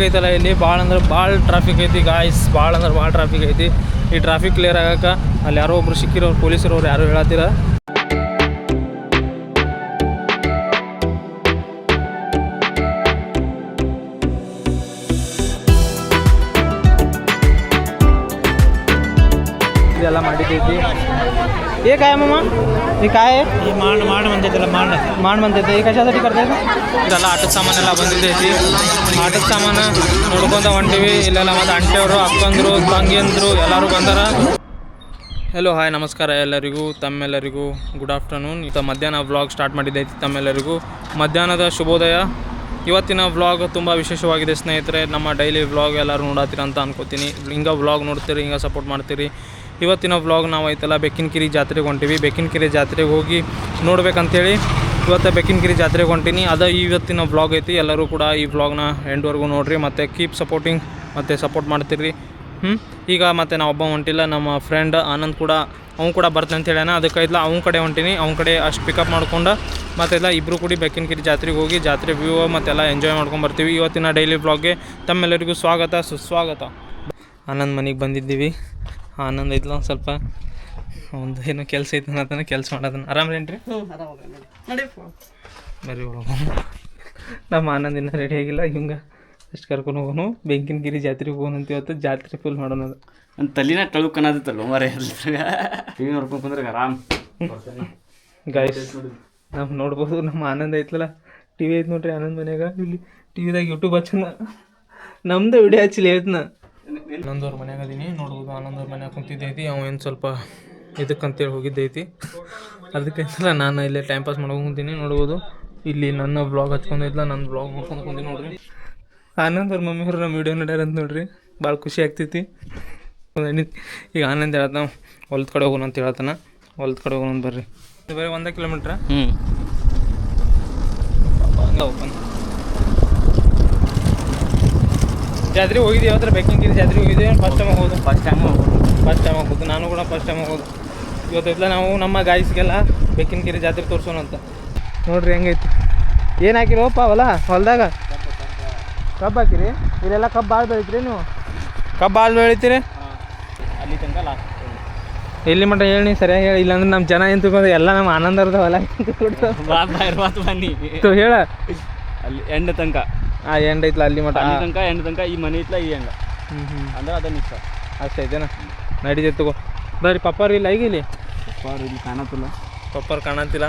Traffic ಐತಲ್ಲ ಇಲ್ಲಿ? ಭಾಳ ಅಂದ್ರೆ ಭಾಳ ಟ್ರಾಫಿಕ್ ಐತಿ ಗಾಯ್ಸ್ ಭಾಳ ಅಂದ್ರೆ ಭಾಳ ಟ್ರಾಫಿಕ್ ಐತಿ. ಈ ಟ್ರಾಫಿಕ್ ಕ್ಲಿಯರ್ ಆಗಕ್ಕೆ ಅಲ್ಲಿ ಯಾರೋ ಒಬ್ರು ಸಿಕ್ಕಿರೋರು, ಪೊಲೀಸರವ್ರು ಯಾರು ಹೇಳತ್ತೀರ ಇದೆಲ್ಲ ಮಾಡಿದ್ದೈತಿ ये काय मामा हे काय आहे ಮಾಂಡ್ ಮಾಂಡ್ ಬಂದೈತಲ್ಲ ಮಾಂಡ್ मांड म्हणते ते कशासाठी करताय ಇದೆಲ್ಲ ಆಟದ ಸಾಮಾನೆಲ್ಲ ಬಂದಿದ್ದೈತಿ ಆಟದ ಸಾಮಾನು ನೋಡ್ಕೊಂತ ಹೊಂಟಿವಿ ಇಲ್ಲೆಲ್ಲ ಮತ್ತು ಅಂಟೆಯವರು ಅಕ್ಕಂದ್ರು ತಂಗಿಯಂದ್ರು ಎಲ್ಲರೂ ಬಂದಾರ ಹೆಲೋ ಹಾಯ್ ನಮಸ್ಕಾರ ಎಲ್ಲರಿಗೂ ತಮ್ಮೆಲ್ಲರಿಗೂ ಗುಡ್ ಆಫ್ಟರ್ನೂನ್ ಈಗ ಮಧ್ಯಾಹ್ನ ವ್ಲಾಗ್ ಸ್ಟಾರ್ಟ್ ಮಾಡಿದ್ದೈತಿ ತಮ್ಮೆಲ್ಲರಿಗೂ ಮಧ್ಯಾಹ್ನದ ಶುಭೋದಯ ಇವತ್ತಿನ ವ್ಲಾಗ್ ತುಂಬ ವಿಶೇಷವಾಗಿದೆ ಸ್ನೇಹಿತರೆ ನಮ್ಮ ಡೈಲಿ ವ್ಲಾಗ್ ಎಲ್ಲರೂ ನೋಡತ್ತೀರ ಅಂತ ಅನ್ಕೋತೀನಿ ಹಿಂಗೆ ವ್ಲಾಗ್ ನೋಡ್ತೀರಿ ಹಿಂಗೆ ಸಪೋರ್ಟ್ ಮಾಡ್ತೀರಿ ಇವತ್ತಿನ ವ್ಲಾಗ್ ನಾವು ಐತಲ್ಲ ಬೆಕ್ಕಿನಕಿರಿ ಜಾತ್ರೆಗೆ ಹೊಂಟಿವಿ. ಬೆಕ್ಕಿನಕಿರಿ ಜಾತ್ರೆಗೆ ಹೋಗಿ ನೋಡ್ಬೇಕಂತೇಳಿ ಇವತ್ತು ಬೆಕ್ಕಿನಕಿರಿ ಜಾತ್ರೆಗೆ ಹೊಂಟೀನಿ. ಅದ ಇವತ್ತಿನ ವ್ಲಾಗ್ ಐತಿ. ಎಲ್ಲರೂ ಕೂಡ ಈ ವ್ಲಾಗ್ನ ಎಂಡ್ವರೆಗೂ ನೋಡಿರಿ, ಮತ್ತು ಕೀಪ್ ಸಪೋರ್ಟಿಂಗ್ ಮತ್ತು ಸಪೋರ್ಟ್ ಮಾಡ್ತೀರಿ ಹ್ಞೂ ಈಗ ಮತ್ತು ನಾವು ಒಬ್ಬ ಹೊಂಟಿಲ್ಲ, ನಮ್ಮ ಫ್ರೆಂಡ್ ಆನಂದ್ ಕೂಡ, ಅವ್ನು ಕೂಡ ಬರ್ತಾನೆ ಅಂತ ಹೇಳ್ಯಾನ. ಅದಕ್ಕೆ ಇಲ್ಲ ಅವ್ನ ಕಡೆ ಹೊಂಟೀನಿ. ಅವ್ನ ಕಡೆ ಅಷ್ಟು ಪಿಕಪ್ ಮಾಡ್ಕೊಂಡು ಮತ್ತೆಲ್ಲ ಇಬ್ಬರು ಕೂಡಿ ಬೆಕ್ಕಿನಕಿರಿ ಜಾತ್ರೆಗೆ ಹೋಗಿ, ಜಾತ್ರೆ ವ್ಯೂ ಮತ್ತೆಲ್ಲ ಎಂಜಾಯ್ ಮಾಡ್ಕೊಂಡು ಬರ್ತೀವಿ. ಇವತ್ತಿನ ಡೈಲಿ ಬ್ಲಾಗ್ಗೆ ತಮ್ಮೆಲ್ಲರಿಗೂ ಸ್ವಾಗತ. ಸುಸ್ವಾಗತ. ಆನಂದ್ ಮನೆಗೆ ಬಂದಿದ್ದೀವಿ. ಆನಂದ್ ಐತ್ಲ ಒಂದು ಸ್ವಲ್ಪ. ಒಂದು ಏನೋ ಕೆಲಸ ಐತೆ ಅನ್ನತನ ಕೆಲಸ ಮಾಡೋದನ್ನ. ಆರಾಮ್ರೇನ್ರಿ ಬರ್ರಿ ಒಳಗೆ ನಮ್ಮ ಆನಂದ ಇನ್ನೂ ರೆಡಿ ಆಗಿಲ್ಲ. ಹಿಂಗೆ ಅಷ್ಟು ಕರ್ಕೊಂಡು ಹೋಗೋನು. ಬೆಂಕಿನಗಿರಿ ಜಾತ್ರೆಗೆ ಹೋಗೋಣ ಅಂತ ಇವತ್ತು. ಜಾತ್ರೆ ಫುಲ್ ಮಾಡೋಣ ಅದು ನನ್ನ ತಲಿನ ಟಳುಕ್ ಅನ್ನೋದಿತ್ತಲ್ಲ ಮರೆ? ಟಿವಿ ನೋಡ್ಕೊಂಡು ಕುಂದ್ರೆ ಆರಾಮ್. ಗಾಯ್ಸ್ ನಾವು ನೋಡ್ಬೋದು. ನಮ್ಮ ಆನಂದ ಐತಲ್ಲ ಟಿವಿ ಐತೆ ನೋಡ್ರಿ ಆನಂದ್ ಮನ್ಯಾಗ. ಇಲ್ಲಿ ಟಿ ವಿದಾಗ ಯೂಟ್ಯೂಬ್ ಹಚ್ಚನ. ನಮ್ದು ವಿಡಿಯೋ ಹಚ್ಚಲಿ ಐತ್ನ ಆನಂದವ್ರ ಮನ್ಯಾಗ ಅದೀನಿ ನೋಡ್ಬೋದು ಆನಂದವ್ರ ಮನ್ಯಾಗ ಕುಂತಿದ್ದೈತಿ ಅವ ಏನು ಸ್ವಲ್ಪ ಇದಕ್ಕಂತೇಳಿ ಹೋಗಿದ್ದೈತಿ. ಅದಕ್ಕೆ ನಾನು ಇಲ್ಲೇ ಟೈಮ್ ಪಾಸ್ ಮಾಡ್ಕೊಂಡು ಕುಂತೀನಿ ನೋಡ್ಬೋದು. ಇಲ್ಲಿ ನನ್ನ ಬ್ಲಾಗ್ ಹಚ್ಕೊಂಡಿದ್ಲ ನನ್ನ ಬ್ಲಾಗ್ ನೋಡ್ಕೊಂಡು ಕುಂತೀನಿ ನೋಡ್ರಿ. ಆನಂದ್ ಅವ್ರ ಮಮ್ಮಿ ಅವ್ರು ನಮ್ಮ ವಿಡಿಯೋ ನೋಡ್ಯಾರ ಅಂತ ನೋಡ್ರಿ ಭಾಳ ಖುಷಿ ಆಗ್ತೈತಿ. ಈಗ ಆನಂದ್ ಹೇಳ್ತಾನ ಹೊಲ್ದ ಕಡೆ ಹೋಗೋಣ ಅಂತ ಹೇಳ್ತಾನ ಹೊಲ್ದ ಕಡೆ ಹೋಗೋಣ ಅಂತ ಬರ್ರಿ. ಬರೀ ಒಂದೇ ಕಿಲೋಮೀಟ್ರ ಹ್ಞೂ ಓಪನ್ ಜಾತ್ರೆ ಹೋಗಿದ್ದೆ ಯಾವತ್ತರ ಬೆಕ್ಕಿಂಗಿರಿ ಜಾತ್ರೆ ಹೋಗಿದ್ದೆ ಫಸ್ಟ್ ಟೈಮ್ ಹೋಗೋದು. ಫಸ್ಟ್ ಟೈಮ್ ಹೋಗೋದು. ಫಸ್ಟ್ ಟೈಮ್ ಹೋಗೋದು ನಾನು ಕೂಡ ಫಸ್ಟ್ ಟೈಮ್ ಹೋಗೋದು. ಇವತ್ತೆಲ್ಲ ನಾವು ನಮ್ಮ ಗಾಯಿಸ್ಗೆಲ್ಲ ಬೆಕ್ಕಿನಗಿರಿ ಜಾತ್ರೆ ತೋರ್ಸೋಣ ಅಂತ. ನೋಡ್ರಿ ಹೆಂಗೈತಿ. ಏನು ಹಾಕಿರೋಪ್ಪ ಹೊಲ ಹೊಲ್ದಾಗ? ಕಬ್ಬು ಹಾಕಿರಿ. ಇಲ್ಲೆಲ್ಲ ಕಬ್ಬು ಭಾಳ ಬೆಳಿತೀರಿ ನೀವು? ಕಬ್ಬು ಭಾಳ ಬೆಳಿತೀರಿ? ಅಲ್ಲಿ ತನಕ ಲಾಸ್ಟ್ ಎಲ್ಲಿ ಮಟ್ಟ ಹೇಳಿ ಸರಿಯಾಗಿ ಹೇಳಿ. ಇಲ್ಲಾಂದ್ರೆ ನಮ್ಮ ಜನ ಏನು ತಿಳ್ಕೊಂಡು ಎಲ್ಲ ನಮ್ಮ ಆನಂದರದ ಹೊಲ. ಬನ್ನಿ. ಹೇಳ. ಅಲ್ಲಿ ಎಂಡ ತನಕ. ಆ ಎಂಡ್ ಐತ್ಲ ಅಲ್ಲಿ ಮಟ್ಟ? ಅಲ್ಲಿ ತನಕ ಎಂಡ್ ತನಕ ಈ ಮನೆ ಐತ್ಲ ಈ ಹೆಂಗ ಹ್ಞೂ ಹ್ಞೂ ಅಂದ್ರೆ ಅದ ನಿಮಿಷ ಅಷ್ಟೇ ಐತೆನಾ? ನಡೀತೈತೆ ತಗೋ. ಬರ್ರಿ ಪಪ್ಪಾರು ಇಲ್ಲ ಈಗ ಇಲ್ಲಿ? ಪಪ್ಪರ್ ಇಲ್ಲಿ ಕಾಣತ್ತಿಲ್ಲ. ಪಪ್ಪಾರು ಕಾಣಂತಿಲ್ಲ.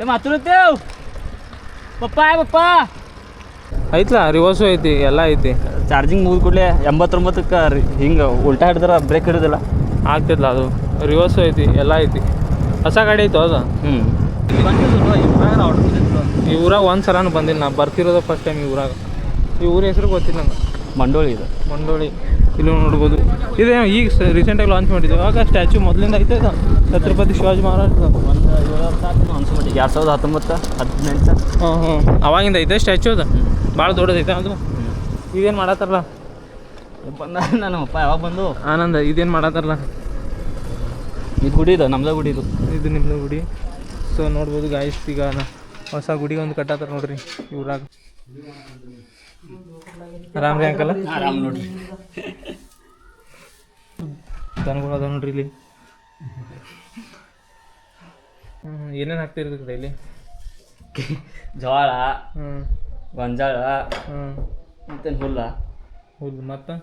ಏ ಮಾತುತ್ತೇವ್ ಪಪ್ಪ ಪಪ್ಪ. ಐತ್ಲ ರಿವರ್ಸು ಐತಿ ಎಲ್ಲ ಐತಿ. ಚಾರ್ಜಿಂಗ್ ಮುಗಿದ ಕೂಡಲೇ ಎಂಬತ್ತೊಂಬತ್ತಕ್ಕೆ ಹಿಂಗೆ ಉಲ್ಟಾ ಹಿಡಿದ್ರೆ ಬ್ರೇಕ್ ಹಿಡಿದಿಲ್ಲ. ಆಗ್ತಿಲ್ಲ ಅದು. ರಿವರ್ಸು ಐತಿ ಎಲ್ಲ ಐತಿ. ಹೊಸ ಗಾಡಿ ಐತೋ ಅದು? ಹ್ಞೂ ಈ ಊರಾಗ ಒಂದು ಸಲನೂ ಬಂದಿಲ್ಲ ನಾ ಬರ್ತಿರೋದು ಫಸ್ಟ್ ಟೈಮ್ ಈ ಊರಾಗ. ಈ ಊರ ಹೆಸರು ಗೊತ್ತಿಲ್ಲ ನಂಗೆ. ಮಂಡೋಳಿ ಇದು. ಮಂಡೋಳಿ. ಇಲ್ಲಿ ನೋಡ್ಬೋದು. ಇದೇ ಈಗ ರೀಸೆಂಟಾಗಿ ಲಾಂಚ್ ಮಾಡಿದ್ದೆ. ಆಗ ಸ್ಟ್ಯಾಚು ಮೊದಲಿಂದ ಐತೆ ಛತ್ರಪತಿ ಶಿವಾಜಿ ಮಹಾರಾಜ್ ಒಂದು ಎರಡು ಸಾವಿರದ ಹತ್ತೊಂಬತ್ತು ಹದಿನೆಂಟು ಹಾಂ ಹಾಂ ಅವಾಗಿಂದ ಐತೆ ಸ್ಟ್ಯಾಚು ಅದು. ಭಾಳ ದೊಡ್ಡದೈತೆ ಅದು. ಇದೇನು ಮಾಡತ್ತಾರಲ್ಲ? ಬಂದ ನಾನು ಅಪ್ಪ ಯಾವಾಗ ಬಂದು ಆನಂದ ಇದೇನು ಮಾಡತ್ತಾರಲ್ಲ? ಇದು ಗುಡಿ ಇದು ನಮ್ದ ಗುಡಿ ಇದು. ಇದು ನಿಮ್ಮದು ಗುಡಿ. ಸೊ ನೋಡ್ಬೋದು ಗಾಯಸ್ ಈಗ ಹೊಸ ಗುಡಿ ಒಂದು ಕಟ್ಟಾತಾರ ನೋಡ್ರಿ ಇವ್ರಾಗ. ಆರಾಮ್ ರೀ ಅಂಕಲ್? ಆರಾಮ್ ನೋಡ್ರಿ. ದನಗಳು ಅದಾವ ನೋಡ್ರಿ ಇಲ್ಲಿ. ಏನೇನು ಹಾಕ್ತಿರ್ತೈತೆ ಡೈಲಿ ಜೋಳ ಗೊಂಜಾಳ ಹ್ಞೂ ಮತ್ತೇನು ಹುಲ್ಲ? ಹುಲ್ಲು ಮತ್ತೆ?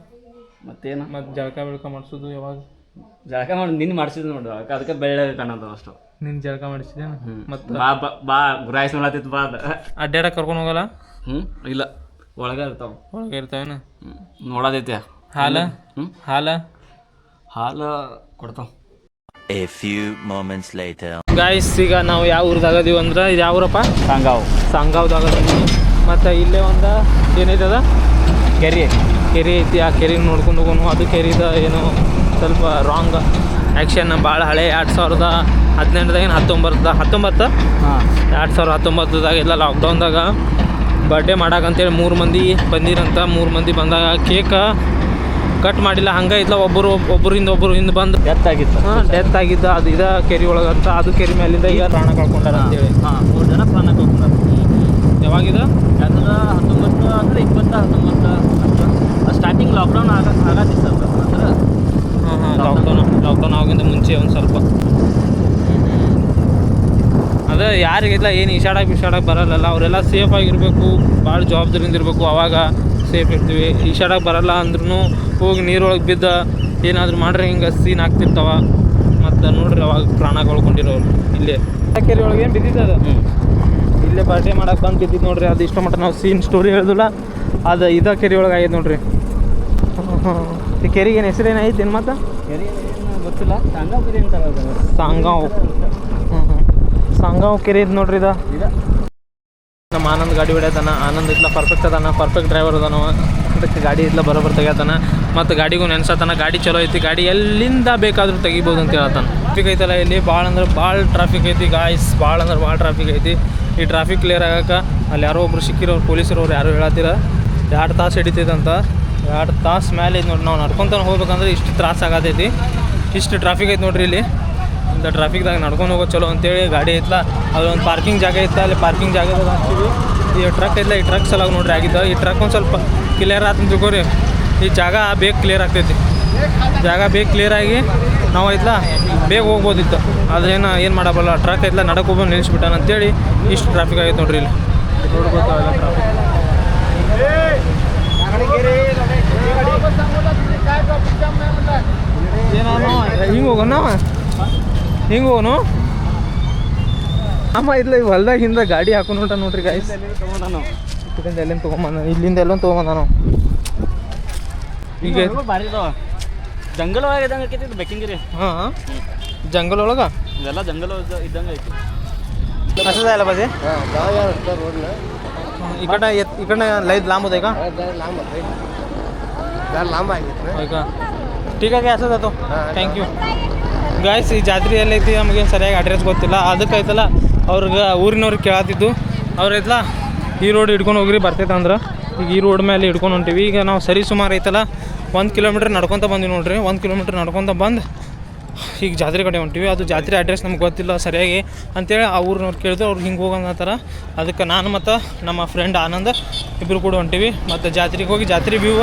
ಮತ್ತೇನು? ಮತ್ತೆ ಜಳಕ ಬೆಳಕ ಮಾಡಿಸೋದು ಯಾವಾಗ? ಜಳಕ ಮಾಡಿ ನಿನ್ನ ಮಾಡಿಸಿದ್ ನೋಡು ಅದಕ್ಕೆ ಅದಕ್ಕೆ ಬೆಳ್ಳ ಕಾಣೋದು ಅಷ್ಟು. ನಿನ್ ಜಳಕ ಮಾಡಿಸಿದೇನು ಮತ್ತು? ಬಾ ಬಾ ಬಾ ಗುರಾಯಿಸ್ ನೋಡತ್ತಿತ್ತು ಬಾ ಅದ. ಅಡ್ಡಾಡಕ್ಕೆ ಕರ್ಕೊಂಡು ಹೋಗಲ್ಲ? ಹ್ಞೂ ಇಲ್ಲ. ಒಳಗೆ ಇರ್ತಾವ. ಒಳಗೆ ಇರ್ತಾವೇನು? ನೋಡೋದೈತೆ. ಹಾಲು? ಹ್ಞೂ ಹಾಲು? ಹಾಲು ಕೊಡ್ತಾವ. A few moments later. Guys ಈಗ ನಾವು ಯಾವ ಊರ್ದಾಗ ಅದೀವಿ ಅಂದ್ರೆ ಇದು ಯಾವ ಊರಪ್ಪ? ಸಾಂಗಾವ್. ಸಾಂಗಾವ್ದಾಗ ಮತ್ತು ಇಲ್ಲೇ ಒಂದು ಏನೈತದ? ಕೆರಿ. ಕೆರೆ ಐತಿ ಆ ಕೆರೆ ನೋಡ್ಕೊಂಡು ಹೋಗೋನು. ಅದು ಕೆರೆದ ಏನು ಸ್ವಲ್ಪ ರಾಂಗ್ ಆ್ಯಕ್ಷನ್ ಭಾಳ ಹಳೆ ಎರಡು ಸಾವಿರದ ಹದಿನೆಂಟದಾಗಿನ ಹತ್ತೊಂಬತ್ತು ಹತ್ತೊಂಬತ್ತು? ಹಾಂ. ಎರಡು ಸಾವಿರದ ಹತ್ತೊಂಬತ್ತದಾಗ ಎಲ್ಲ ಲಾಕ್ಡೌನ್ದಾಗ ಬರ್ಡೇ ಮಾಡಾಕಂತೇಳಿ ಮೂರು ಮಂದಿ ಬಂದಿರಂತ. ಮೂರು ಮಂದಿ ಬಂದಾಗ ಕೇಕ ಕಟ್ ಮಾಡಿಲ್ಲ. ಹಂಗೆ ಇಲ್ಲ ಒಬ್ಬರು ಒಬ್ಬರಿಂದ ಒಬ್ಬರು ಹಿಂದೆ ಬಂದು. ಎತ್ತಾಗಿತ್ತು ಹಾಂ ಡೆತ್ ಆಗಿದ್ದ. ಅದು ಇದ ಕೆರೆ ಒಳಗಂತ ಅದು ಕೆರೆ ಮೇಲಿಂದ ಈಗ ಪ್ರಾಣ ಕಳ್ಕೊಂಡಾರ ಅಂತೇಳಿ. ಹಾಂ ಮೂರು ಜನ ಪ್ರಾಣ ಕಳ್ಕೊಂಡಾರ. ಯಾವಾಗಿದ? ಯಾಕಂದ್ರೆ ಹತ್ತೊಂಬತ್ತು ಅಂದ್ರೆ ಇಪ್ಪತ್ತ ಹತ್ತೊಂಬತ್ತು ಸ್ಟಾರ್ಟಿಂಗ್ ಲಾಕ್ಡೌನ್ ಆಗ ಆಗತ್ತಿತ್ತು ಲಾಕ್ಡೌನ್ ಲಾಕ್ಡೌನ್ ಆಗಿಂದ ಮುಂಚೆ ಒಂದು ಸ್ವಲ್ಪ. ಅದೇ ಯಾರಿಗಿಲ್ಲ ಏನು ಈಶಾಡಾಗಿ ಬಿಶಾಡಕ್ಕೆ ಬರಲ್ಲಲ್ಲ ಅವರೆಲ್ಲ ಸೇಫ್ ಆಗಿರಬೇಕು ಭಾಳ ಜವಾಬ್ದಾರಿಯಿಂದ ಇರಬೇಕು ಅವಾಗ ಸೇಫ್ ಇರ್ತೀವಿ. ಈಶಾಡಾಗಿ ಬರಲ್ಲ ಅಂದ್ರೂ ಹೋಗಿ ನೀರೊಳಗೆ ಬಿದ್ದ ಏನಾದರೂ ಮಾಡ್ರೆ ಹಿಂಗೆ ಸೀನ್ ಆಗ್ತಿರ್ತಾವ. ಮತ್ತು ನೋಡ್ರಿ ಅವಾಗ ಪ್ರಾಣ ಕಳ್ಕೊಂಡಿರೋರು ಇಲ್ಲೇ. ಕೆರೆ ಒಳಗೆ ಏನು ಬಿದ್ದಿತು ಅದು ಇಲ್ಲೇ ಪಾರ್ಟಿ ಮಾಡಕ್ಕೆ ಬಂದು ಬಿದ್ದಿದ್ದು ನೋಡ್ರಿ ಅದು ಇಷ್ಟ ಮಟ್ಟ ನಾವು ಸೀನ್ ಸ್ಟೋರಿ ಹೇಳಿದಿಲ್ಲ. ಅದು ಇದ ಕೆರೆ ಒಳಗೆ ಆಗ್ಯದ ನೋಡ್ರಿ ಈ ಕೆರೆಗೆ ಏನು ಹೆಸರು ಏನೈತೆ ಏನು ಮತ್ತೆ ಗೊತ್ತಿಲ್ಲ ಸಾಂಗಾವ್. ಕೆರೆ ಅಂತಾರ ಸಾಂಗಾವ್ ಹ್ಞೂ ಸಾಂಗಾವ್ ಕೆರೆ ಇದು ನೋಡ್ರಿ ಇದು. ನಮ್ಮ ಆನಂದ್ ಗಾಡಿ ಹೊಡ್ಯತಾನ. ಆನಂದ್ ಇತ್ಲ ಪರ್ಫೆಕ್ಟ್ ಅದಾನ. ಪರ್ಫೆಕ್ಟ್ ಡ್ರೈವರ್ ಅದಾನ ಅದಕ್ಕೆ ಗಾಡಿ ಇತ್ಲ ಬರೋಬ್ಬರ ತೆಗಿತಾನ ಮತ್ತು ಗಾಡಿಗೂ ನೆನ್ಸತಾನ. ಗಾಡಿ ಚಲೋ ಐತಿ. ಗಾಡಿ ಎಲ್ಲಿಂದ ಬೇಕಾದರೂ ತೆಗಿಬೋದು ಅಂತ ಹೇಳ್ತಾನ. ಟ್ರಾಫಿಕ್ ಐತಲ್ಲ ಇಲ್ಲಿ. ಭಾಳ ಅಂದ್ರೆ ಭಾಳ ಟ್ರಾಫಿಕ್ ಐತಿ ಗಾಯ್ಸ್ ಭಾಳ ಅಂದ್ರೆ ಭಾಳ ಟ್ರಾಫಿಕ್ ಐತಿ. ಈ ಟ್ರಾಫಿಕ್ ಕ್ಲಿಯರ್ ಆಗಕ್ಕೆ ಅಲ್ಲಿ ಯಾರೋ ಒಬ್ರು ಸಿಕ್ಕಿರೋರು ಪೊಲೀಸರವ್ರು ಯಾರು ಹೇಳತ್ತೀರ ಎರಡು ತಾಸು ಹಿಡಿತೈತಂತ. ಎರಡು ತಾಸು ಮೇಲೆ ಐತೆ ನೋಡಿ, ನಾವು ನಡ್ಕೊತಾನೆ ಹೋಗ್ಬೇಕಂದ್ರೆ ಇಷ್ಟು ತ್ರಾಸ ಆಗತೈತಿ. ಇಷ್ಟು ಟ್ರಾಫಿಕ್ ಐತೆ ನೋಡ್ರಿ ಇಲ್ಲಿ. ಇಂಥ ಟ್ರಾಫಿಕ್ದಾಗ ನಡ್ಕೊಂಡು ಹೋಗೋದು ಚಲೋ ಅಂತೇಳಿ ಗಾಡಿ ಐತ್ಲ ಅಲ್ಲೊಂದು ಪಾರ್ಕಿಂಗ್ ಜಾಗ ಇತ್ತು ಅಲ್ಲಿ ಪಾರ್ಕಿಂಗ್ ಜಾಗದಾಗ ಈ ಟ್ರಕ್ ಐತ್ಲ, ಈ ಟ್ರಕ್ ಸಲ ನೋಡ್ರಿ ಆಗಿದ್ದ. ಈ ಟ್ರಕ್ ಒಂದು ಸ್ವಲ್ಪ ಕ್ಲಿಯರ್ ಆತು ತಿಳ್ಕೊರಿ. ಈ ಜಾಗ ಬೇಗ ಕ್ಲಿಯರ್ ಆಗ್ತೈತಿ. ಜಾಗ ಬೇಗ ಕ್ಲಿಯರ್ ಆಗಿ ನಾವು ಐತ್ಲ ಬೇಗ ಹೋಗ್ಬೋದಿತ್ತು. ಆದ್ರೆ ಏನು ಏನು ಮಾಡಬಲ್ಲ ಟ್ರಕ್ ಐತ್ಲ ನಡಕ್ಕೆ ಹೋಗ್ಬೋದು ನಿಲ್ಲಿಸ್ಬಿಟ್ಟಾನ ಅಂತೇಳಿ ಇಷ್ಟು ಟ್ರಾಫಿಕ್ ಆಗೈತೆ ನೋಡ್ರಿ ಇಲ್ಲಿ. ಟ್ರಾಫಿಕ್ ಹಿಂಗೆ ಹೋಗೋಣ? ಹಿಂಗೆ ಹೋಗೋಣ? ಅಮ್ಮ ಇಲ್ಲ ಹೊಲ್ದಾಗ ಹಿಂದೆ ಗಾಡಿ ಹಾಕೊಂಡು ಹೊಂಟ ನೋಡ್ರಿ ಗಾಯ್ಸ್ ಇಲ್ಲಿಂದ ಎಲ್ಲಿಂದ ತೊಗೊಂಬಂದ ಇಲ್ಲಿಂದ ಎಲ್ಲೊಂದು ತೊಗೊಂಬಂದ ನಾವು ಈಗ ಭಾರಿ ಜಂಗಲ್ ಒಳಗೆ ಇದ್ದಂಗೆ ಆಕೈತಿ ಬೆಕ್ಕಿಂಗಿರಿ. ಹಾಂ ಜಂಗಲ್ ಒಳಗ ಇದೆಲ್ಲ ಜಂಗಲ್ ಇದ್ದಂಗೆ ಐತಿ ಅಷ್ಟೇ ಅಲ್ಲ ಬಾಜಿ? इकडं येत इकडनं लई लांब होतं का लांब आहे होय का ठीक आहे असं जातो ಥ್ಯಾಂಕ್ ಯು ಗಾಯ್ಸ್ ಈ ಜಾತ್ರೆ ಎಲ್ಲೈತಿ ನಮಗೆ ಸರಿಯಾಗಿ ಅಡ್ರೆಸ್ ಗೊತ್ತಿಲ್ಲ ಅದಕ್ಕೆ ಐತಲ್ಲ ಅವ್ರಿಗೆ ಊರಿನವ್ರಿಗೆ ಕೇಳತ್ತಿದ್ದು ಅವ್ರು ಐತಲ್ಲ ಈ ರೋಡ್ ಹಿಡ್ಕೊಂಡು ಹೋಗ್ರಿ ಬರ್ತೈತೆ ಅಂದ್ರೆ ಈಗ ಈ ರೋಡ್ ಮೇಲೆ ಹಿಡ್ಕೊಂಡು ಹೊಂಟೀವಿ ಈಗ ನಾವು ಸರಿ ಸುಮಾರು ಐತಲ್ಲ ಒಂದು ಕಿಲೋಮೀಟ್ರ್ ನಡ್ಕೊತ ಬಂದ್ವಿ ನೋಡ್ರಿ ಒಂದು ಕಿಲೋಮೀಟ್ರ್ ನಡ್ಕೊತ ಬಂದು ಈಗ ಜಾತ್ರೆ ಕಡೆ ಹೊಂಟಿವಿ. ಅದು ಜಾತ್ರೆ ಅಡ್ರೆಸ್ ನಮ್ಗೆ ಗೊತ್ತಿಲ್ಲ ಸರಿಯಾಗಿ. ಅಂತೇಳಿ ಆ ಊರಿನವ್ರು ಕೇಳಿದ್ರು, ಅವ್ರು ಹಿಂಗೆ ಹೋಗಂತಾರ ಅದಕ್ಕೆ ನಾನು ಮತ್ತು ನಮ್ಮ ಫ್ರೆಂಡ್ ಆನಂದ ಇಬ್ಬರು ಕೂಡ ಹೊಂಟಿವಿ. ಮತ್ತು ಜಾತ್ರೆಗೆ ಹೋಗಿ ಜಾತ್ರೆ ವ್ಯೂ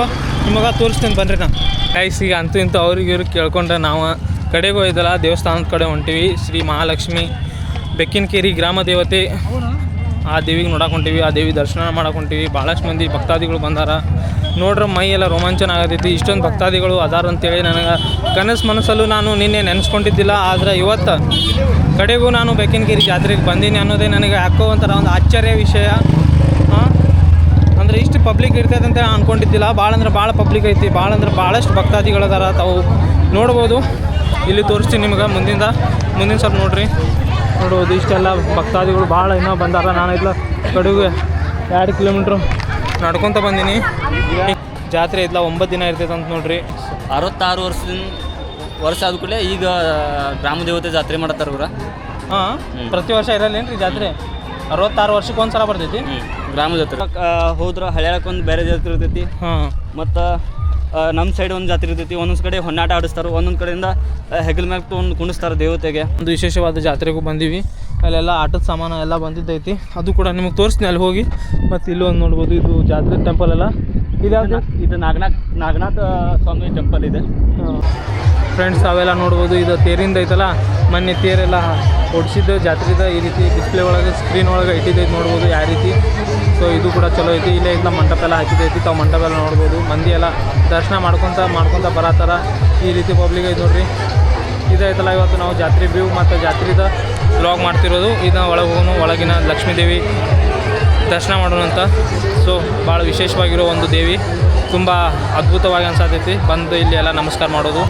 ನಿಮಗೆ ತೋರಿಸ್ತೀನಿ ಬನ್ರಿ ನಾ. ಕೈಸ್ ಈಗ ಅಂತೂ ಇಂತೂ ಅವ್ರಿಗೆ ಇವ್ರಿಗೆ ಕೇಳ್ಕೊಂಡ್ರೆ ನಾವು ಕಡೆಗೆ ಹೋಯ್ದಲ್ಲ, ದೇವಸ್ಥಾನದ ಕಡೆ ಹೊಂಟಿವಿ. ಶ್ರೀ ಮಹಾಲಕ್ಷ್ಮಿ, ಬೆಕ್ಕಿನಕೇರಿ ಗ್ರಾಮ ದೇವತೆ. ಆ ದೇವಿಗೆ ನೋಡಕ್ಕೆ ಹೊಂಟೀವಿ, ಆ ದೇವಿ ದರ್ಶನ ಮಾಡಕ್ಕೆ ಹೊಂಟೀವಿ. ಭಾಳಷ್ಟು ಮಂದಿ ಭಕ್ತಾದಿಗಳು ಬಂದಾರ. ನೋಡ್ರೆ ಮೈ ಎಲ್ಲ ರೋಮಾಂಚನ ಆಗತೈತಿ. ಇಷ್ಟೊಂದು ಭಕ್ತಾದಿಗಳು ಅದಾರ ಅಂತೇಳಿ ನನಗೆ ಕನಸು ಮನಸ್ಸಲ್ಲೂ ನಾನು ನಿನ್ನೆ ನೆನೆಸ್ಕೊಂಡಿದ್ದಿಲ್ಲ. ಆದರೆ ಇವತ್ತು ಕಡೆಗೂ ನಾನು ಬೆಕ್ಕಿನಗಿರಿ ಜಾತ್ರೆಗೆ ಬಂದೀನಿ ಅನ್ನೋದೇ ನನಗೆ ಯಾಕೋ ಒಂಥರ ಒಂದು ಆಶ್ಚರ್ಯ ವಿಷಯ. ಅಂದರೆ ಇಷ್ಟು ಪಬ್ಲಿಕ್ ಇರ್ತೈತೆ ಅಂತ ಅಂದ್ಕೊಂಡಿದ್ದಿಲ್ಲ ಭಾಳ ಅಂದ್ರೆ ಭಾಳ ಪಬ್ಲಿಕ್ ಐತಿ. ಭಾಳ ಅಂದ್ರೆ ಭಾಳಷ್ಟು ಭಕ್ತಾದಿಗಳದಾರ ತಾವು. ನೋಡ್ಬೋದು. ಇಲ್ಲಿ ತೋರಿಸ್ತೀನಿ ನಿಮ್ಗೆ ಮುಂದಿಂದ. ಮುಂದಿನ ಸ್ವಲ್ಪ ನೋಡ್ರಿ. ನೋಡ್ಬೋದು ಇಷ್ಟೆಲ್ಲ ಭಕ್ತಾದಿಗಳು ಭಾಳ ಇನ್ನೂ ಬಂದಾರ. ನಾನು ಇಲ್ಲ ಕಡೆಗೆ ಎರಡು ಕಿಲೋಮೀಟ್ರು. ನಡ್ಕೊತ ಬಂದೀನಿ. ಜಾತ್ರೆ ಇದ್ಲ ಒಂಬತ್ತು ದಿನ ಇರ್ತೈತೆ ಅಂತ ನೋಡ್ರಿ. ಅರವತ್ತಾರು ವರ್ಷದಿಂದ ವರ್ಷ ಆದ ಕೂಡಲೇ ಈಗ ಗ್ರಾಮ ದೇವತೆ ಜಾತ್ರೆ ಮಾಡತ್ತಾರ ಇವ್ರ. ಹಾಂ ಪ್ರತಿ ವರ್ಷ ಇರಲ್ಲೇನ್ರಿ ಜಾತ್ರೆ? ಅರವತ್ತಾರು ವರ್ಷಕ್ಕೆ ಒಂದ್ಸಲ ಬರ್ತೈತಿ? ಗ್ರಾಮ ಜಾತ್ರೆ. ಹೋದ್ರೆ ಹಳ್ಯಾಳಕ್ಕೆ ಒಂದು ಬೇರೆ ಜಾತ್ರೆ ಇರ್ತೈತಿ. ಹಾಂ ಮತ್ತು ನಮ್ಮ ಸೈಡ್ ಒಂದು ಜಾತ್ರೆ ಇರ್ತೈತಿ ಒಂದೊಂದು ಕಡೆ ಹೊನ್ನಾಟ ಆಡಿಸ್ತಾರೆ ಒಂದೊಂದು ಕಡೆಯಿಂದ ಹೆಗಲ್ ಮ್ಯಾಗ ತೊಗೊಂಡು ಕುಣಿಸ್ತಾರೆ ದೇವತೆಗೆ. ಒಂದು ವಿಶೇಷವಾದ ಜಾತ್ರೆಗೂ ಬಂದೀವಿ. ಅಲ್ಲೆಲ್ಲ ಆಟದ ಸಾಮಾನು ಎಲ್ಲ ಬಂದಿದ್ದೈತಿ. ಅದು ಕೂಡ ನಿಮಗೆ ತೋರಿಸ್ತೀನಿ ಅಲ್ಲಿ ಹೋಗಿ. ಮತ್ತು ಇಲ್ಲೂ ಒಂದು ನೋಡ್ಬೋದು ಇದು ಜಾತ್ರೆ ಟೆಂಪಲ್ ಎಲ್ಲ ಇದು ಇದು ನಾಗನಾಥ್ ನಾಗನಾಥ ಸ್ವಾಮಿ ಟೆಂಪಲ್ ಇದೆ. ಫ್ರೆಂಡ್ಸ್ ಅವೆಲ್ಲ ನೋಡ್ಬೋದು. ಇದು ತೇರಿಂದ ಐತಲ್ಲ, ಮೊನ್ನೆ ತೇರೆಲ್ಲ ಓಡಿಸಿದ್ದು, ಜಾತ್ರೆದ ಈ ರೀತಿ ಡಿಸ್ಪ್ಲೇ ಒಳಗೆ ಸ್ಕ್ರೀನ್ ಒಳಗೆ ಇಟ್ಟಿದ್ದೈತೆ ನೋಡ್ಬೋದು ಯಾವ ರೀತಿ. ಸೊ ಇದು ಕೂಡ ಚಲೋ ಐತಿ. ಇಲ್ಲೇ ಇಲ್ಲ ಮಂಟಪ ಎಲ್ಲ ಹಾಕಿದೈತಿ ತಾವು ಮಂಟಪ ಎಲ್ಲ ನೋಡ್ಬೋದು. ಮಂದಿ ಎಲ್ಲ ದರ್ಶನ ಮಾಡ್ಕೊತ ಮಾಡ್ಕೊತ ಬರತ್ತಾರ. ಈ ರೀತಿ ಪಬ್ಲಿಕ್ ಐತೆ ನೋಡ್ರಿ. ಇದೈತಲ್ಲ ಇವತ್ತು ನಾವು ಜಾತ್ರೆ ವ್ಯೂ ಮತ್ತು ಜಾತ್ರೆದ ಬ್ಲಾಗ್ ಮಾಡ್ತಿರೋದು. ಇದನ್ನ ಒಳಗೆ ಹೋಗೋಣ. ಒಳಗಿನ ಲಕ್ಷ್ಮೀದೇವಿ ದರ್ಶನ ಮಾಡೋಣ ಅಂತ. ಸೊ ಭಾಳ ವಿಶೇಷವಾಗಿರೋ ಒಂದು ದೇವಿ. ತುಂಬ ಅದ್ಭುತವಾಗಿ ಅನ್ಸತೈತಿ. ಬಂದು ಇಲ್ಲಿ ಎಲ್ಲ ನಮಸ್ಕಾರ ಮಾಡೋದು.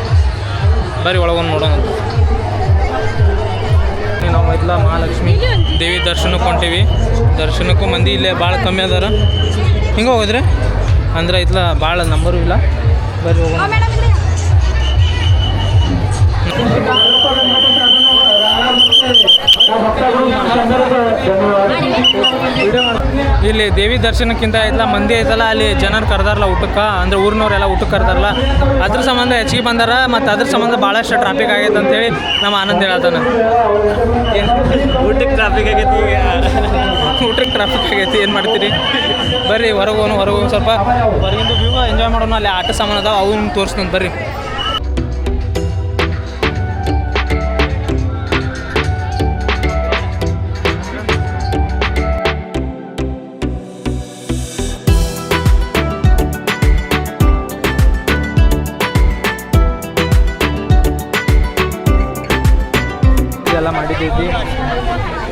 ಬರೀ ಒಳಗೊಂದು ನೋಡೋಣ ನಾವು ಇಲ್ಲ ಮಹಾಲಕ್ಷ್ಮಿ ದೇವಿ ದರ್ಶನಕ್ಕೆ ಹೊಂಟೀವಿ. ದರ್ಶನಕ್ಕೂ ಮಂದಿ ಇಲ್ಲೇ ಭಾಳ ಕಮ್ಮಿ ಅದಾರ. ಹಿಂಗೆ ಹೋಗಿದ್ರೆ? ಅಂದ್ರೆ ಇತ್ಲ ಭಾಳ ನಂಬರು ಇಲ್ಲ. ಬರ್ರಿ ಹೋಗೋಣ. ಇಲ್ಲಿ ದೇವಿ ದರ್ಶನಕ್ಕಿಂತ ಐತಲ್ಲ ಮಂದಿ ಐತಲ್ಲ ಅಲ್ಲಿ ಜನರು ಕರೆದಾರಲ್ಲ ಊಟಕ್ಕೆ ಅಂದ್ರೆ ಊರಿನವರೆಲ್ಲ ಊಟಕ್ಕೆ ಕರೆದಾರಲ್ಲ ಅದ್ರ ಸಂಬಂಧ ಹೆಚ್ಚಿಗೆ ಬಂದಾರ ಮತ್ತು ಅದ್ರ ಸಂಬಂಧ ಭಾಳಷ್ಟು ಟ್ರಾಫಿಕ್ ಆಗೈತೆ ಅಂತೇಳಿ ನಮ್ಮ ಆನಂದ್ ಹೇಳತ್ತಾನ. ಊಟಕ್ಕೆ ಟ್ರಾಫಿಕ್ ಆಗೈತಿ ಊಟಕ್ಕೆ ಟ್ರಾಫಿಕ್ ಆಗೈತಿ ಏನು ಮಾಡ್ತೀರಿ? ಬರ್ರಿ ಹೊರಗೆ ಹೋಗೋಣ ಹೊರಗೆ ಸ್ವಲ್ಪ. ಹೊರಗಿಂದ ವ್ಯೂ ಎಂಜಾಯ್ ಮಾಡೋಣ ಅಲ್ಲಿ ಆಟ ಸಾಮಾನು ಅದಾವ ಅವು ನಿಮ್ಗೆ ತೋರಿಸ್ತೀನಿ ಬರ್ರಿ.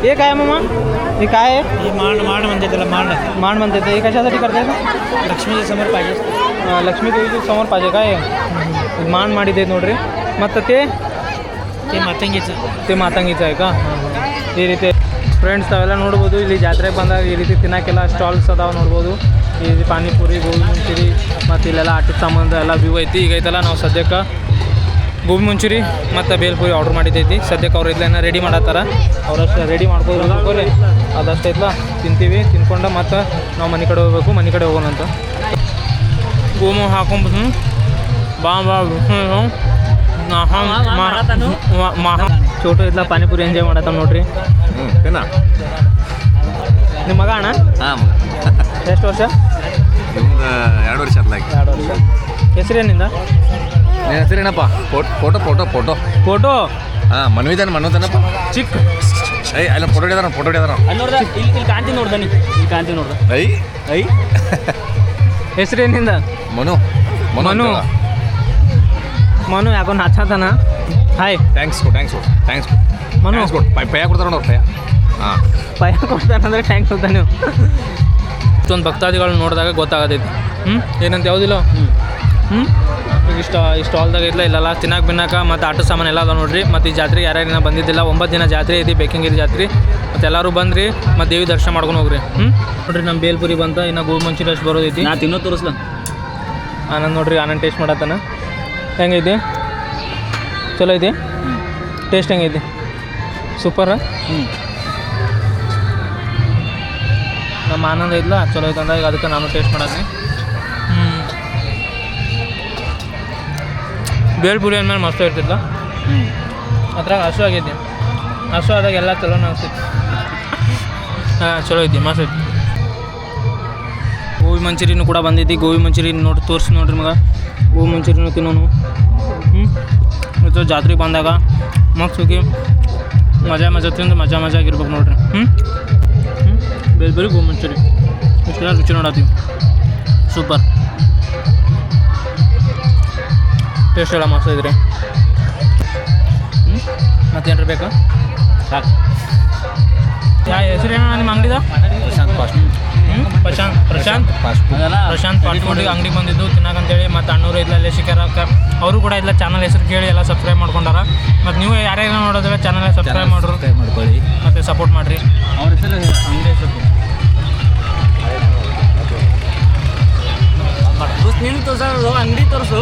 हे काय मामा? ಈ काय आहे? हे मांड मांड म्हणते त्याला मांड. मांड म्हणते ते. हे ಲಕ್ಷ್ಮೀಜಿ ಸಮರ್ ಪಾಜೆ ಲಕ್ಷ್ಮೀ ದೇವಿ ಸಮರ್ ಪಾಜೆ काय? ಮಾಂಡ್ ಮಾಡಿದೆ ನೋಡ್ರಿ ಮತ್ತು ತೇ ತೇ ಮಾತಂಗಿचं ತೇ ಮಾತಂಗಿचं ಆಯ್ತಾ ಈ ರೀತಿ ಫ್ರೆಂಡ್ಸ್ ತಾವೆಲ್ಲ ನೋಡ್ಬೋದು ಇಲ್ಲಿ ಜಾತ್ರೆಗೆ ಬಂದಾಗ ಈ ರೀತಿ ತಿನ್ನೋಕ್ಕೆಲ್ಲ ಸ್ಟಾಲ್ಸ್ ಅದಾವೆ ನೋಡ್ಬೋದು ಈ ಪಾನಿಪುರಿ ಗೋಲ್ ಮಂಚೂರಿ ಮತ್ತು ಇಲ್ಲೆಲ್ಲ ಆಟದ ಸಾಮಾನು ಎಲ್ಲ ವ್ಯೂ ಐತಿ ಈಗ ಐತಲ್ಲ ನಾವು ಸದ್ಯಕ್ಕೆ ಗೋಬಿ ಮಂಚೂರಿ ಮತ್ತು ಬೇಲ್ಪುರಿ ಆರ್ಡ್ರ್ ಮಾಡಿದ್ದೈತಿ. ಸದ್ಯಕ್ಕೆ ಅವ್ರು ಇದ್ಲೇನ ರೆಡಿ ಮಾಡತ್ತಾರ. ಅವ್ರಷ್ಟು ರೆಡಿ ಮಾಡ್ಕೋರಿ ಅದಷ್ಟು ಐತ್ಲ ತಿಂತೀವಿ ತಿನ್ಕೊಂಡು ಮತ್ತು ನಾವು ಮನೆ ಕಡೆ ಹೋಗ್ಬೇಕು ಮನೆ ಕಡೆ ಹೋಗೋಣ ಅಂತ. ಗೋಮ ಹಾಕೊಂಬಿಟ್ಟು ಬಾ ಬಾ ಮಹಾ ಚೋಟು ಇದ್ಲ ಪಾನಿಪುರಿ ಎಂಜಾಯ್ ಮಾಡತ್ತ ನೋಡ್ರಿ. ನಿಮ್ಮ ಮಗ ಅಣ್ಣ? ಹಾಂ ಎಷ್ಟು ವರ್ಷ? ಎರಡು ವರ್ಷ ಎರಡು ವರ್ಷ. ಹೆಸರೇನಿಂದ? ನಿನ್ನ ಹೆಸರೇನಪ್ಪ photo photo photo photo. Photo? ಹಾಂ ಮನ್ವಿದಾನ ಮನ್ವಿದಾನಪ್ಪ. ಚಿಕ್ಕ ಐ ಅಲ್ಲ ಫೋಟೋ ಹಿಡಿದಾರ ಫೋಟೋ ಹಿಡಿದಾರ. ನೋಡ್ದ ಇಲ್ಲಿ ಇಲ್ಲಿ ಕಾಂತಿ ನೋಡ್ದ ನೀ ಇಲ್ಲಿ ಕಾಂತಿ ನೋಡ್ದ. ಐ ಐ ಹೆಸರೇನಿಂದ? ಮನು. ಮನು. ಮನು. ಯಾಕೋ ನಾಚಾತಾನ ಹಾಯ್ ಥ್ಯಾಂಕ್ಸ್ ಕೊಡು ಥ್ಯಾಂಕ್ಸ್ ಕೊಡು ಥ್ಯಾಂಕ್ಸ್ ಮನು. ಥ್ಯಾಂಕ್ಸ್ ಕೊಡು ಪೈ ಪಯ್ಯ ಕೊಡ್ತಾರ ನೋಡ್ರಿ ಪಯ್ಯ ಹಾಂ. ಭಯ ಕೊಡ್ತಾನಂದ್ರೆ ಥ್ಯಾಂಕ್ಸ್ ಅಂತ ನೀವು. ಇಷ್ಟೊಂದು ಭಕ್ತಾದಿಗಳು ನೋಡಿದಾಗ ಗೊತ್ತಾಗತೈತಿ. ಹ್ಞೂ ಏನಂತ ಯಾವುದಿಲ್ಲ? ಹ್ಞೂ ಈಗ ಇಷ್ಟ ಇಷ್ಟು ಹಾಲ್ದಾಗ ಇಲ್ಲ ಇಲ್ಲೆಲ್ಲ. ತಿನ್ನಕ್ಕೆ ಬಿನ್ನಕ ಮತ್ತು ಆಟೋ ಸಾಮಾನು ಎಲ್ಲ ಅದಾವೆ ನೋಡ್ರಿ. ಮತ್ತು ಈ ಜಾತ್ರೆಗೆ ಯಾರ್ಯಾರಿನ ಬಂದಿದ್ದಿಲ್ಲ ಒಂಬತ್ತು ದಿನ ಜಾತ್ರೆ ಐತಿ ಬೇಕಿಂಗಿರಿ ಜಾತ್ರೆ. ಮತ್ತು ಎಲ್ಲರೂ ಬಂದ್ರಿ ಮತ್ತು ದೇವಿ ದರ್ಶನ ಮಾಡ್ಕೊಂಡು ಹೋಗ್ರಿ. ಹ್ಞೂ ನೋಡ್ರಿ ನಮ್ಮ ಬೇಲ್ಪುರಿ ಬಂತ ಇನ್ನು ಗೋಬಿ ಮಂಚೂರಿ ಅಷ್ಟು ಬರೋದೈತಿ ನಾ ತಿನ್ನೋ ತೋರಿಸ್ಲ. ಆನಂದ್ ನೋಡ್ರಿ ಆನಂದ್ ಟೇಸ್ಟ್ ಮಾಡತ್ತಾನ. ಹೆಂಗೈತಿ? ಚಲೋ ಐತಿ? ಟೇಸ್ಟ್ ಹೆಂಗೈತಿ? ಸೂಪರ ಹ್ಞೂ ನಮ್ಮ ಆನಂದ ಐತ್ಲ? ಚಲೋ ಐತೆ ಅಂದಾಗ ಅದಕ್ಕೆ ನಾನು ಟೇಸ್ಟ್ ಮಾಡತ್ನಿ ಬೇಲ್ಪುರಿ ಅಂದ್ಮೇಲೆ ಮಸ್ತ್ ಇರ್ತಿದ್ಲ. ಹ್ಞೂ ಅದ್ರಾಗ ಹಸು ಆಗಿದ್ದೆ. ಹಸು ಆದಾಗ ಎಲ್ಲ ಚಲೋ ಅನಿಸ್ತಿತ್ತು ಹಾಂ, ಚಲೋ ಐತಿ ಮಸ್ತ್ ಐತಿ ಗೋಬಿ ಮಂಚೂರಿನೂ ಕೂಡ ಬಂದಿದ್ದೆ. ಗೋಬಿ ಮಂಚೂರಿ ನೋಡಿ, ತೋರಿಸಿ ನೋಡ್ರಿ ಮಗ. ಗೋಬಿ ಮಂಚೂರಿನ ತಿನ್ನೋನು. ಹ್ಞೂ ಮತ್ತು ಜಾತ್ರೆಗೆ ಬಂದಾಗ ಹೋಗಿ ಮಜಾ ಮಜಾ ತಿಂದು ಮಜಾ ಮಜಾ ಆಗಿರ್ಬೇಕು ನೋಡ್ರಿ. ಹ್ಞೂ ಹ್ಞೂ ಬೇರೆ ಬೇರೆ ಗೋಬಿ ಮಂಚೂರಿ. ಇಷ್ಟೆಲ್ಲ ರುಚಿ ನೋಡತ್ತೀವಿ. ಸೂಪರ್. ಟೇಸ್ಟ್ ಎಲ್ಲ ಮಸ್ತ್ ಇದ್ರಿ ಹ್ಞೂ ಮತ್ತೇನ್ರಿ ಬೇಕಾ? ಸಾಕು. ಯಾ ಹೆಸರೇನು ನಿಮ್ಮ ಅಂಗಡಿದ? ಪ್ರಶಾಂತ್ ಫಾಸ್ಟ್ ಹ್ಞೂ Prashant Prashant? Fast Prashant fast food ಅಂಗಡಿಗೆ ಬಂದಿದ್ದು ತಿನ್ನಕಂತೇಳಿ ಮತ್ತು ಅಣ್ಣೂರು ಇಲ್ಲ ಅಲ್ಲೇ ಶಿಖರಕ್ಕ ಅವರು ಕೂಡ ಇಲ್ಲ ಚಾನಲ್ ಹೆಸರು ಕೇಳಿ ಎಲ್ಲ ಸಬ್ಸ್ಕ್ರೈಬ್ ಮಾಡ್ಕೊಂಡಾರ. ಮತ್ತು ನೀವು ಯಾರ್ಯಾರು ನೋಡೋದ್ರೆ ಚಾನಲ್ ಸಬ್ಸ್ಕ್ರೈಬ್ ಮಾಡ್ರು. ಮಾಡ್ಕೊಳ್ಳಿ. ಮತ್ತು ಸಪೋರ್ಟ್ ಮಾಡಿರಿ. ಅವ್ರ ಹೆಸರು ಅಂಗಡಿ ಹೆಸರು ನಿನ್ನ ತೋರ್ಸೋದು ಅಂಗಡಿ ತೋರಿಸು.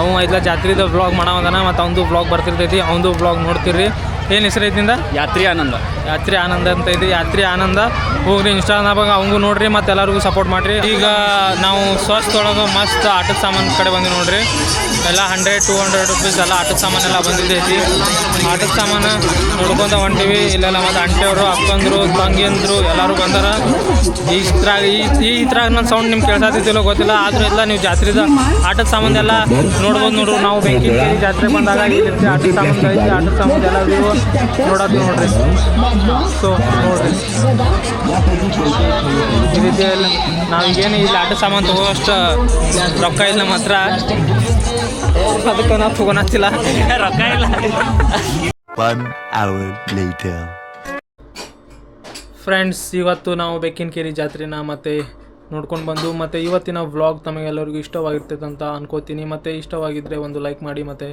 ಅವ ಇದ್ಲ ಜಾತ್ರೆದ ಬ್ಲಾಗ್ ಮಾಡವದನ ಮತ್ತು ಅವನದು ಬ್ಲಾಗ್ ಬರ್ತಿರ್ತೈತಿ ಅವನದು ಬ್ಲಾಗ್ ನೋಡ್ತಿರ್ರಿ. ಏನು ಹೆಸರು ಐತಿಂದ ಯಾತ್ರಿ ಆನಂದ. ಯಾತ್ರಿ ಆನಂದ ಅಂತ ಇದೆ. ಯಾತ್ರಿ ಆನಂದ. ಹೋಗ್ರಿ ಇನ್ಸ್ಟಾಗ್ರಾಮಾಗ ಅವಂಗೂ ನೋಡ್ರಿ ಮತ್ತೆ ಎಲ್ಲರಿಗೂ ಸಪೋರ್ಟ್ ಮಾಡಿರಿ. ಈಗ ನಾವು ಸ್ವಸ್ಥ ಒಳಗೆ ಮಸ್ತ್ ಆಟದ ಸಾಮಾನು ಕಡೆ ಬಂದ್ವಿ ನೋಡ್ರಿ. ಎಲ್ಲ ಹಂಡ್ರೆಡ್ ಟೂ ಹಂಡ್ರೆಡ್ ರುಪೀಸ್ ಎಲ್ಲ ಆಟದ ಸಾಮಾನೆಲ್ಲ ಬಂದಿದ್ದೈತಿ ಆಟದ ಸಾಮಾನು ನೋಡ್ಕೊಂತ ಹೊಂಟಿವಿ. ಇಲ್ಲೆಲ್ಲ ಮತ್ತು ಅಂಟಿಯವರು ಅಕ್ಕಂದ್ರು ತಂಗಿಯಂದ್ರು ಎಲ್ಲರೂ ಬಂದಾರ. ಈ ಇದ್ರಾಗ ಈ ಈ ಇದ್ರಾಗ ನನ್ನ ಸೌಂಡ್ ನಿಮ್ಗೆ ಕೇಳ್ಸಾತಿದ್ದಿಲ್ಲ ಗೊತ್ತಿಲ್ಲ. ಆದರೂ ಎಲ್ಲ ನೀವು ಜಾತ್ರೆದ ಆಟದ ಸಾಮಾನೆಲ್ಲ ನೋಡ್ಬೋದು ನೋಡ್ರಿ. ನಾವು ಬೆಂಕಿ ಜಾತ್ರೆ ಬಂದಾಗ ಆಟದ ಸಾಮಾನು ಆಟದ ಸಾಮಾನು ಎಲ್ಲ ನೋಡೋದು ನೋಡ್ರಿ. ಸೊ ನೋಡ್ರಿ. ಈ ರೀತಿಯಲ್ಲಿ ನಾವೀಗೇನು ಇಲ್ಲಿ ಆಟ ಸಾಮಾನು ತಗೋಷ್ಟು ರೊಕ್ಕ ಇಲ್ಲ ನಮ್ಮ ಹತ್ರ ಅದಕ್ಕೆ ನಾವು ತಗೊಳತ್ತಿಲ್ಲ. ರೊಕ್ಕ ಇಲ್ಲ. Hour later. ಫ್ರೆಂಡ್ಸ್ ಇವತ್ತು ನಾವು ಬೆಕ್ಕಿನಕೇರಿ ಜಾತ್ರೆನ ಮತ್ತೆ ನೋಡ್ಕೊಂಡು ಬಂದು ಮತ್ತು ಇವತ್ತಿನ ವ್ಲಾಗ್ ತಮಗೆಲ್ಲರಿಗೂ ಇಷ್ಟವಾಗಿರ್ತೈತೆ ಅಂತ ಅನ್ಕೋತೀನಿ. ಮತ್ತು ಇಷ್ಟವಾಗಿದ್ದರೆ ಒಂದು ಲೈಕ್ ಮಾಡಿ ಮತ್ತು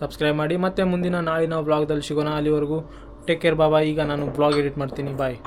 ಸಬ್ಸ್ಕ್ರೈಬ್ ಮಾಡಿ ಮತ್ತು ಮುಂದಿನ ನಾಳಿನ ವ್ಲಾಗ್ದಲ್ಲಿ ಸಿಗೋಣ. ಅಲ್ಲಿವರೆಗೂ ಟೇಕ್ ಕೇರ್ ಬಾಬಾ. ಈಗ ನಾನು ಬ್ಲಾಗ್ ಎಡಿಟ್ ಮಾಡ್ತೀನಿ. ಬಾಯ್